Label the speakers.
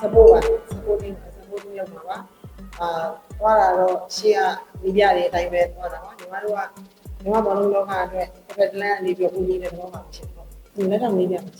Speaker 1: support ပါ supporting supporting လုပ်မှာပါအာသွားတာတော့ရှေ့ကနေပြတဲ့အတိုင်းပဲသွားတာပါညီမတို့ကညီမဘောလုံးလောကအတွက်တစ်ဖက်တစ်လမ်းအနေပြီးပူညီတဲ့သဘောပါဖြစ်ပေါ့ဒီလက်ထောင်လေးပြပါ